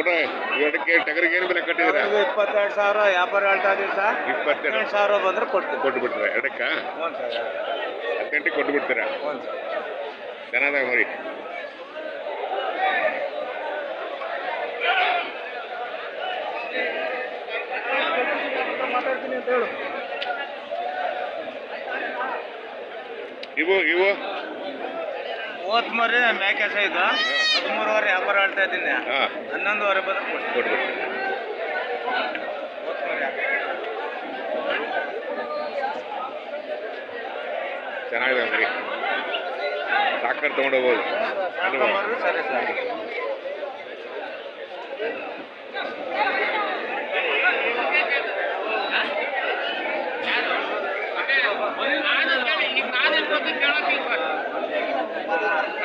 ನೋಡ್ರೆ ಎರಡಕ್ಕೆ ಟಗರಿಗೆ ಏನು ಬೆಲೆ ಕಟ್ಟಿದ್ದೀರಾ? ಇಪ್ಪತ್ತೆರಡು ಸಾವಿರ ವ್ಯಾಪಾರ ಹೇಳ್ತಾ ಇದೀವಿ ಸರ್. ಇಪ್ಪತ್ತೆರಡು. ಸಾವಿರ ಬಂದ್ರೆ ಕೊಡ್ತೀವಿ. ಕೊಟ್ಟು ಬಿಡ್ತೀರಾ ಎರಡಕ್ಕ? ಹ್ಞೂ ಸರ್ ಕೊಟ್ಟು ಬಿಡ್ತೀರಾ ಹ್ಞೂ ಸರ್. ಚೆನ್ನಾದಾಗ ಮರಿ ಮಾತಾಡ್ತೀನಿ ಅಂತ ಹೇಳು ಇವು? ಇವು ಮೂವತ್ತ್ ಮರಿ ಮೇಕೆ ಸೈಜು ಹದಿಮೂರುವರೆ ವ್ಯಾಪಾರ ಹೇಳ್ತಾ ಇದ್ದೀನಿ. ಹಾಂ. ಹನ್ನೊಂದುವರೆ ಬಂದು ಚೆನ್ನಾಗಿದೆ ಅಂಗಡಿ. ಸಾಕರ್ ತೊಗೊಂಡೋಗ್ಬೋದು ಸರಿ ಸರಿ. ಸರ್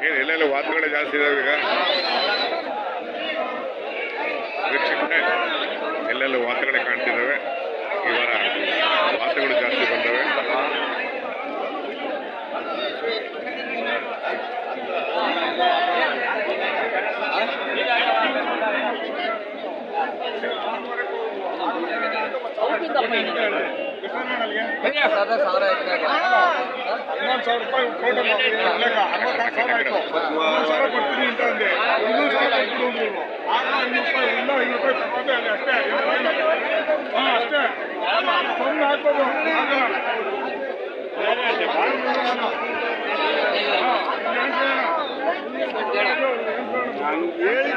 ಏನು ಎಲ್ಲೆಲ್ಲ ವಾತುಗಳೇ ಜಾಸ್ತಿ ಇದಾವೆ ಈಗ? ವಾತಗಳೇ ವಾತುಗಳೇ ಕಾಣ್ತಿದ್ದಾವೆ. ಈ ವಾರ ವಾತುಗಳು ಜಾಸ್ತಿ ಬಂದವೆ. ಹನ್ನೊಂದು ಸಾವಿರ ರೂಪಾಯಿ ಟೋಟಲ್ ಲೆಕ್ಕ ಅರವತ್ತಾರು ಸಾವಿರ ಆಯ್ತು. ಹನ್ನೊಂದು ಸಾವಿರ ಕೊಡ್ತೀನಿ ಅಂತ ಅಂದೆ. ಇನ್ನೂರು ಸಾವಿರ ಕೊಟ್ಟು ಅಂದ್ರು ಆಗ ರೂಪಾಯಿ ಇಲ್ಲ ಐನೂರು ರೂಪಾಯಿ ತಗೊಂಡೆ ಅಲ್ಲಿ ಅಷ್ಟೇ. ಹಾಂ ಅಷ್ಟೇ. ಸುಮ್ಮನೆ ಹಾಕ್ಬೋದು ಆಗಲ್ಲ ನಾನು ಹೇಳಿದ್ದೆ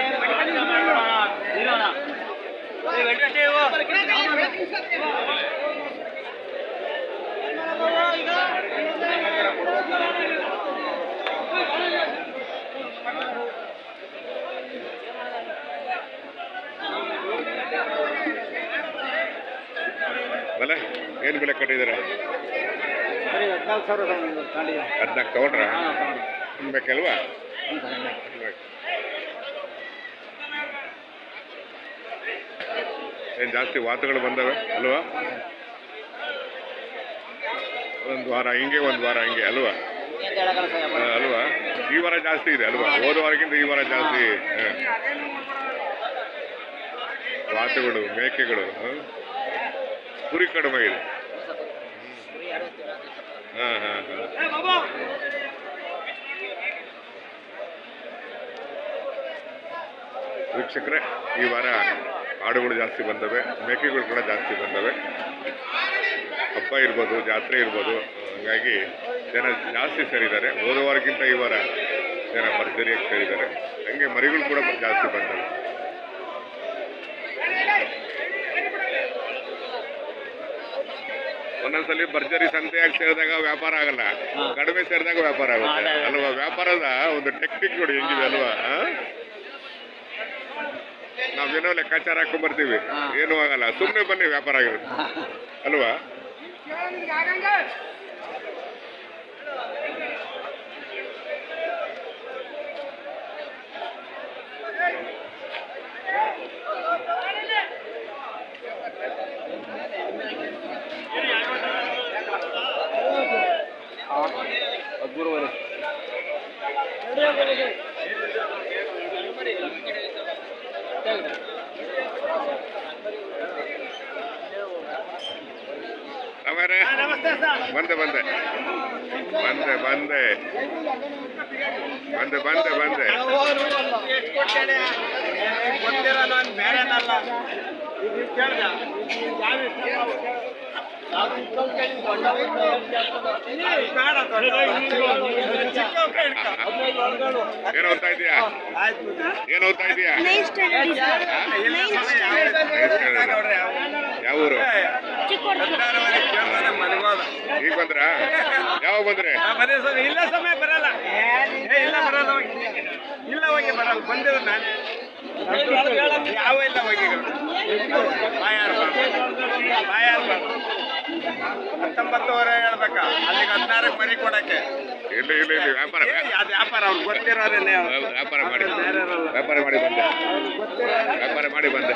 ಬೆಲೆ ಏನು ಬೆಲೆ ಕಟ್ಟಿದ್ದೀರಾ? ಸರಿ ಹದಿನಾಲ್ಕು ಸಾವಿರ ಹದಿನಾಲ್ಕು ತಗೊಂಡ್ರಾ? ತಿನ್ಬೇಕಲ್ವಾ ಏನು ಜಾಸ್ತಿ ವಾತುಗಳು ಬಂದವೆ, ಅಲ್ವಾ? ಒಂದು ವಾರ ಹಿಂಗೆ, ಒಂದು ವಾರ ಹಿಂಗೆ, ಅಲ್ವಾ? ಅಲ್ವಾ? ಈ ವಾರ ಜಾಸ್ತಿ ಇದೆ, ಅಲ್ವಾ? ಹೋದ ವಾರಕ್ಕಿಂತ ಈ ವಾರ ಜಾಸ್ತಿ. ವಾತುಗಳು, ಮೇಕೆಗಳು? ಕುರಿ ಕಡಿಮೆ ಇದೆ. ಹಾಂ ಹಾಂ ಹಾಂ. ವೀಕ್ಷಕರೇ, ಈ ವಾರ ಆಡುಗಳು ಜಾಸ್ತಿ ಬಂದವೆ ಮೇಕೆಗಳು ಕೂಡ ಜಾಸ್ತಿ ಬಂದವೆ. ಹಬ್ಬ ಇರ್ಬೋದು ಜಾತ್ರೆ ಇರ್ಬೋದು ಹಾಗಾಗಿ ಜನ ಜಾಸ್ತಿ ಸೇರಿದ್ದಾರೆ. ಹೋದ ವಾರಕ್ಕಿಂತ ಈ ವಾರ ಜನ ಭರ್ಜರಿಯಾಗಿ ಸೇರಿದ್ದಾರೆ. ಹಂಗೆ ಮರಿಗಳು ಕೂಡ ಜಾಸ್ತಿ ಬಂದವೆ. ಒಂದೊಂದ್ಸಲಿ ಭರ್ಜರಿ ಸಂತೆಯಾಗಿ ಸೇರಿದಾಗ ವ್ಯಾಪಾರ ಆಗಲ್ಲ. ಕಡಿಮೆ ಸೇರಿದಾಗ ವ್ಯಾಪಾರ ಆಗುತ್ತೆ. ಅಲ್ವಾ? ವ್ಯಾಪಾರದ ಒಂದು ಟೆಕ್ನಿಕ್ ನೋಡಿ ಹೆಂಗಿದೆ ಅಲ್ವಾ? ನಾವೇನೋ ಲೆಕ್ಕಾಚಾರ ಹಾಕೊಂಡ್ ಬರ್ತೀವಿ. ಏನೂ ಆಗಲ್ಲ. ಸುಮ್ಮನೆ ಬನ್ನಿ ವ್ಯಾಪಾರ ಆಗಿರುತ್ತೆ. ಅಲ್ವಾ? ಹದಿಮೂರುವರೆ ಬಂದೆ ಬಂದೆ. ಬಂದೆ ಬಂದೆ. ಬಂದೆ ಬಂದೆ ಬಂದೆ. ಏನ್ ಓದ್ತಾ ಇದೀಯಾ ಏನ್ ಓದ್ತಾ ಇದೀಯಾ ಯಾವ ಊರು? ಈಗ ಬಂದ್ರಾ? ಯಾವ ಬಂದ್ರಿ? ಬರೀ ಸ್ವಾಮಿ ಇಲ್ಲ ಸಮಯ ಬರಲ್ಲ. ಏ, ಇಲ್ಲ ಬರಲ್ಲ ಹೋಗಿ. ಇಲ್ಲ ಹೋಗಿ ಬರಲ್ಲ ಬಂದಿದ್ರು ನಾನೇ. ಯಾವ ಇಲ್ಲ ಹೋಗಿ. ಬಾಯಾರ ಬಾಯಾರ ಹತ್ತೊಂಬತ್ತುವರೆ ಹೇಳ್ಬೇಕಾ? ಅಲ್ಲಿಗೆ ಹದಿನಾರಕ್ಕೆ ಮರಿ ಕೊಡಕ್ಕೆ. ಇಲ್ಲ ಇಲ್ಲ ಇಲ್ಲ ವ್ಯಾಪಾರ ಅದು ವ್ಯಾಪಾರ ಅವ್ರು ಗೊತ್ತಿರೋರೇನೆ ವ್ಯಾಪಾರ ಮಾಡಿ. ವ್ಯಾಪಾರ ಮಾಡಿ ಬಂದೆ. ವ್ಯಾಪಾರ ಮಾಡಿ ಬಂದೆ.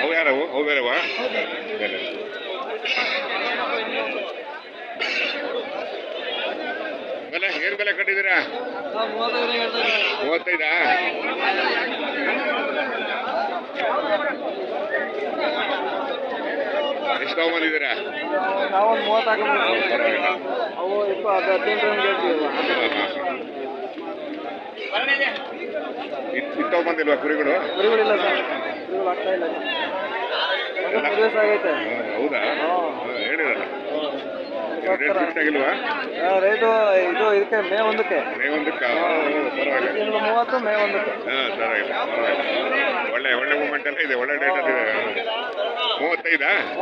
ಅವು ಯಾರವು ಬೆಲೆ ಏನ್ ಬೆಲೆ ಕಟ್ಟಿದ್ದೀರಾ ಮೂವತ್ತೈದಾ? ಎಷ್ಟು ತಗೊಂಬಂದಿದ್ದೀರಾ ನಾವೊಂದು ಮೂವತ್ತಾಕ ಅವು ಇಪ್ಪ ಇದು ಬಂದಿಲ್ವಾ ಕುರಿಗಳು? ಕುರಿಗಳಿಲ್ಲ ಸರ್. ಕುರಿಗಳು ಆಗ್ತಾ ಇಲ್ಲ. ಎಲ್ಲ- ದಿವಸ ಆಗೈತೆ. ಹೌದಾ? ಹೇಳಿರಲ್ಲ. ರೇಟ್ ಫಿಕ್ಸ್ ಆಗಿಲ್ವಾ? ರೇಟು ಇದು ಇದಕ್ಕೆ ಮೇ ಒಂದಕ್ಕೆ. ಮೇ ಒಂದಕ್ಕೆ? ಪರವಾಗಿಲ್ಲ. ಮೂವತ್ತು ಮೇ ಒಂದಕ್ಕೆ. ಹಾಂ ಪರವಾಗಿಲ್ಲ ಪರವಾಗಿಲ್ಲ. ಒಳ್ಳೆ ಒಳ್ಳೆ ಮೂಮೆಂಟ್ ಎಲ್ಲ ಇದೆ ಒಳ್ಳೆ ಡೇಟ್ ಇದೆ ಮೂವತ್ತೈದು?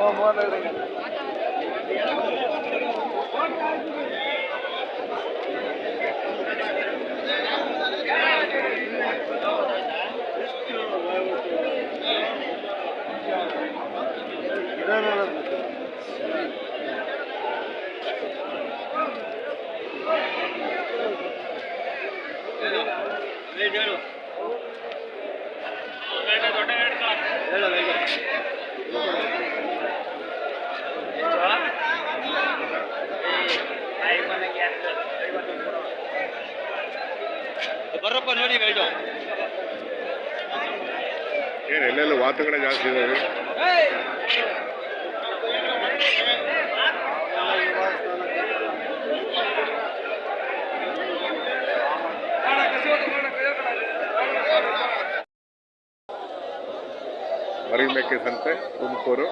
ಬರ್ರಪ್ಪ ನೋಡಿ ವೇಟು ಏನು ಎಲ್ಲೆಲ್ಲ ವಾತುಗಳೇ ಜಾಸ್ತಿ ಇದಾವೆ ಸಂತೆ, ತುಮಕೂರು.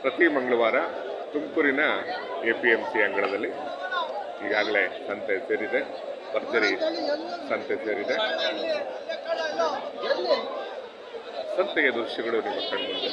ಪ್ರತಿ ಮಂಗಳವಾರ ತುಮಕೂರಿನ ಎ ಪಿ ಎಂ ಸಿ ಅಂಗಳದಲ್ಲಿ ಈಗಾಗಲೇ ಸಂತೆ ಸೇರಿದೆ. ಭರ್ಜರಿ ಸಂತೆ ಸೇರಿದೆ. ಸಂತೆಯ ದೃಶ್ಯಗಳು ನಿಮ್ಮ ಕಣ್ಮುಂದೆ.